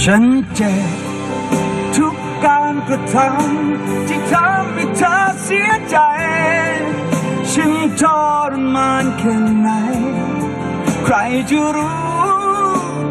ฉันเจ็บทุกการกระทำที่ทำให้เธอเสียใจ ฉันทรมานแค่ไหน ใครจะรู้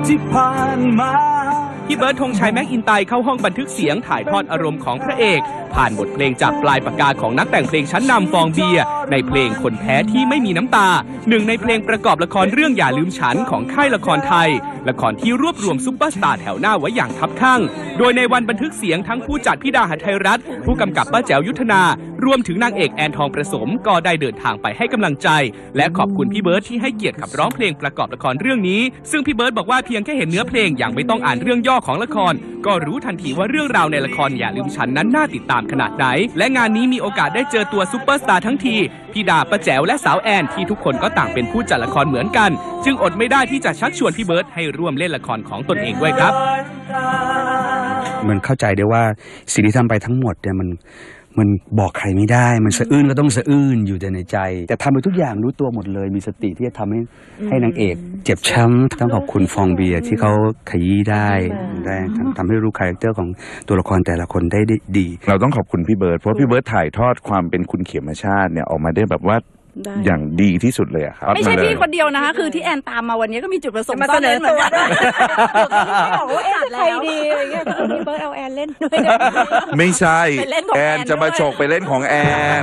ที่ผ่านมา พี่เบิร์ดธงชัยแม็กอินไตเข้าห้องบันทึกเสียงถ่ายทอดอารมณ์ของพระเอก ผ่านบทเพลงจากปลายปากกาของนักแต่งเพลงชั้นนำฟองเบียร์ในเพลงคนแพ้ที่ไม่มีน้ำตา หนึ่งในเพลงประกอบละครเรื่องอย่าลืมฉันของค่ายละครไทย ละครที่รวบรวมซุปเปอร์สตาร์แถวหน้าไว้อย่างคับข้างโดยในวันบันทึกเสียงทั้งผู้จัดพี่ดาหัไทยรัฐ ผู้กำกับป้าแจ๋วยุทธนา รวมถึงนางเอกแอนทองประสมก็ได้เดินทางไปให้กำลังใจ และขอบคุณพี่เบิร์ดที่ให้เกียรติขับร้องเพลงประกอบละครเรื่องนี้ ซึ่งพี่เบิร์ดบอกว่าเพียงแค่เห็นเนื้อเพลงอย่างไม่ต้องอ่านเรื่องย่อของละคร ก็รู้ทันทีว่าเรื่องราวในละครอย่าลืมฉันนั้นน่าติดตามขนาดไหน และงานนี้มีโอกาสได้เจอตัวซุปเปอร์สตาร์ทั้งทีพี่ดาป้าแจวและสาวแอนที่ทุกคนก็ต่างเป็นผู้จัดละครเหมือนกัน จึงอดไม่ได้ที่จะชักชวนพี่เบิร์ดให้ร่วมเล่นละครของตนเองด้วยครับมันเข้าใจได้ว่าสิ่งที่ทำไปทั้งหมดเนี่ยมัน มันบอกใครไม่ได้ มันสะอื้นก็ต้องสะอื้นอยู่แต่ในใจ แต่ทำไปทุกอย่างรู้ตัวหมดเลย มีสติที่จะทำให้ให้นางเอก เจ็บช้ำต้องขอบคุณฟองเบียร์ที่เขาขยี้ได้ได้ทำทำให้รู้คาแรคเตอร์ของตัวละครแต่ละคนได้ดี เราต้องขอบคุณพี่เบิร์ดเพราะพี่เบิร์ดถ่ายทอดความเป็นคุณเขียมชาติเนี่ยออกมาได้แบบว่า ได้อย่างดีที่สุดเลยอะครับไม่ใช่าเลยพี่คนเดียวนะคะ คือที่แอนตามมาวันนี้ก็มีจุดประสงค์มาเสนอซ่ล่หมืตัวกับอกว่าเอ๊ะใครดีอะไรเงี้ยพี่เบิร์ดเอาแอนเล่นด้วยนะไม่ใช่ไปเล่นของแอแอนนจะมาด้วยฉกไปเล่นของแอน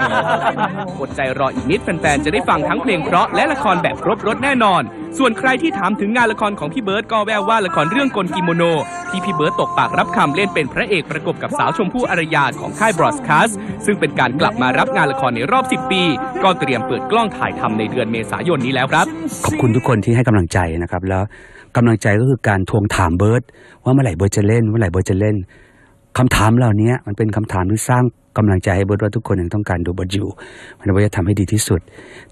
อดใจรออีกนิดแฟนๆจะได้ฟังทั้งเพลงเพราะและละครแบบครบรถแน่นอนส่วนใครที่ถามถึงงานละครของพี่เบิร์ดก็แววว่าละครเรื่องกลกิโมโน ที่พี่เบิร์ดตกปากรับคำเล่นเป็นพระเอกประกบกับสาวชมพู่อารยาของค่ายบรอสคาสซึ่งเป็นการกลับมารับงานละครในรอบ 10 ปี ก็เตรียมเปิดกล้องถ่ายทำในเดือนเมษายนนี้แล้วครับ ขอบคุณทุกคนที่ให้กำลังใจนะครับ แล้วกำลังใจก็คือการทวงถามเบิร์ตว่าเมื่อไหร่เบิร์ตจะเล่น เมื่อไหร่เบิร์ตจะเล่นคำถามเหล่านี้มันเป็นคำถามที่สร้างกำลังใจให้เบิร์ตว่าทุกคนยังต้องการดูเบิร์ตอยู่มันเบิร์ตจะทำให้ดีที่สุด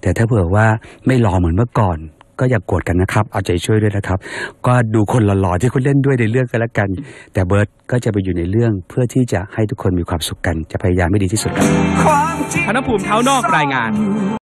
แต่ถ้าเผื่อว่าไม่รอเหมือนเมื่อก่อน ก็อย่ากโกรธกันนะครับ เอาใจช่วยด้วยนะครับ ก็ดูคนหล่อๆที่คุณเล่นด้วยในเรื่องกันแล้วกัน แต่เบิร์ตก็จะไปอยู่ในเรื่องเพื่อที่จะให้ทุกคนมีความสุขกันจะพยายามให้ดีที่สุดครับความจริงธนภูมิเท้านอกรายงาน